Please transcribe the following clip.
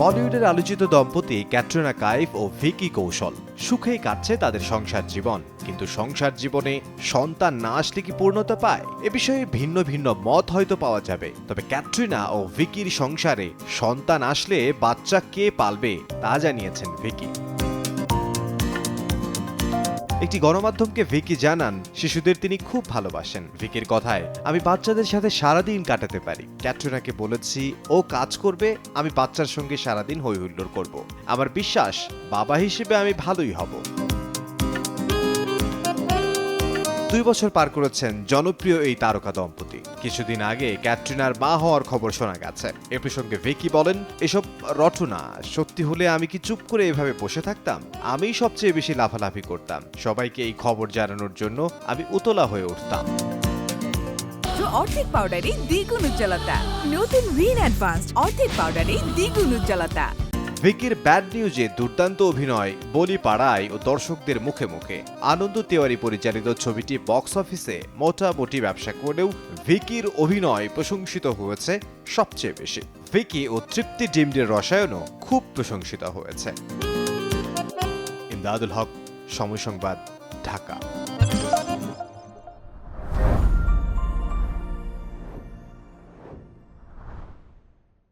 বলিউডের আলোচিত দম্পতি ক্যাটরিনা কাইফ ও ভিকি কৌশল। সুখেই কাটছে তাদের সংসার জীবন। কিন্তু সংসার জীবনে সন্তান না আসলে কি পূর্ণতা পায়? এ বিষয়ে ভিন্ন ভিন্ন মত হয়তো পাওয়া যাবে। তবে ক্যাটরিনা ও ভিকির সংসারে সন্তান আসলে বাচ্চা কে পালবে তা জানিয়েছেন ভিকি। একটি গণমাধ্যমকে ভিকি জানান, শিশুদের তিনি খুব ভালোবাসেন। ভিকির কথায়, আমি বাচ্চাদের সাথে সারাদিন কাটাতে পারি। ক্যাটরিনাকে বলেছি, ও কাজ করবে, আমি বাচ্চার সঙ্গে সারাদিন হই হুল্লোড় করব। আমার বিশ্বাস, বাবা হিসেবে আমি ভালোই হব। দুই বছর পার করেছেন জনপ্রিয় এই তারকা দম্পতি। কিছুদিন আগে ক্যাটরিনার মা হওয়ার খবর শোনা গেছে। এ প্রসঙ্গে ভিকি বলেন, এসব রটনা, সত্যি হলে আমি কি চুপ করে এভাবে বসে থাকতাম? আমি সবচেয়ে বেশি লাফালাফি করতাম। সবাইকে এই খবর জানানোর জন্য আমি উতলা হয়ে উঠতাম। অর্ধেক পাউডারে দ্বিগুণ উজ্জ্বলতা। নতুন রিন অ্যাডভান্সড অর্ধেক পাউডারে দ্বিগুণ উজ্জ্বলতা। ভিকির ব্যাড নিউজে দুর্দান্ত অভিনয় বলি পাড়ায় ও দর্শকদের মুখে মুখে। আনন্দ তেওয়ারি পরিচালিত ছবিটি বক্স অফিসে মোটামুটি ব্যবসা করেও ভিকির অভিনয় প্রশংসিত হয়েছে সবচেয়ে বেশি। ভিকি ও তৃপ্তি ডিমডের রসায়নও খুব প্রশংসিত হয়েছে। ইমদাদুল হক, সময় সংবাদ, ঢাকা।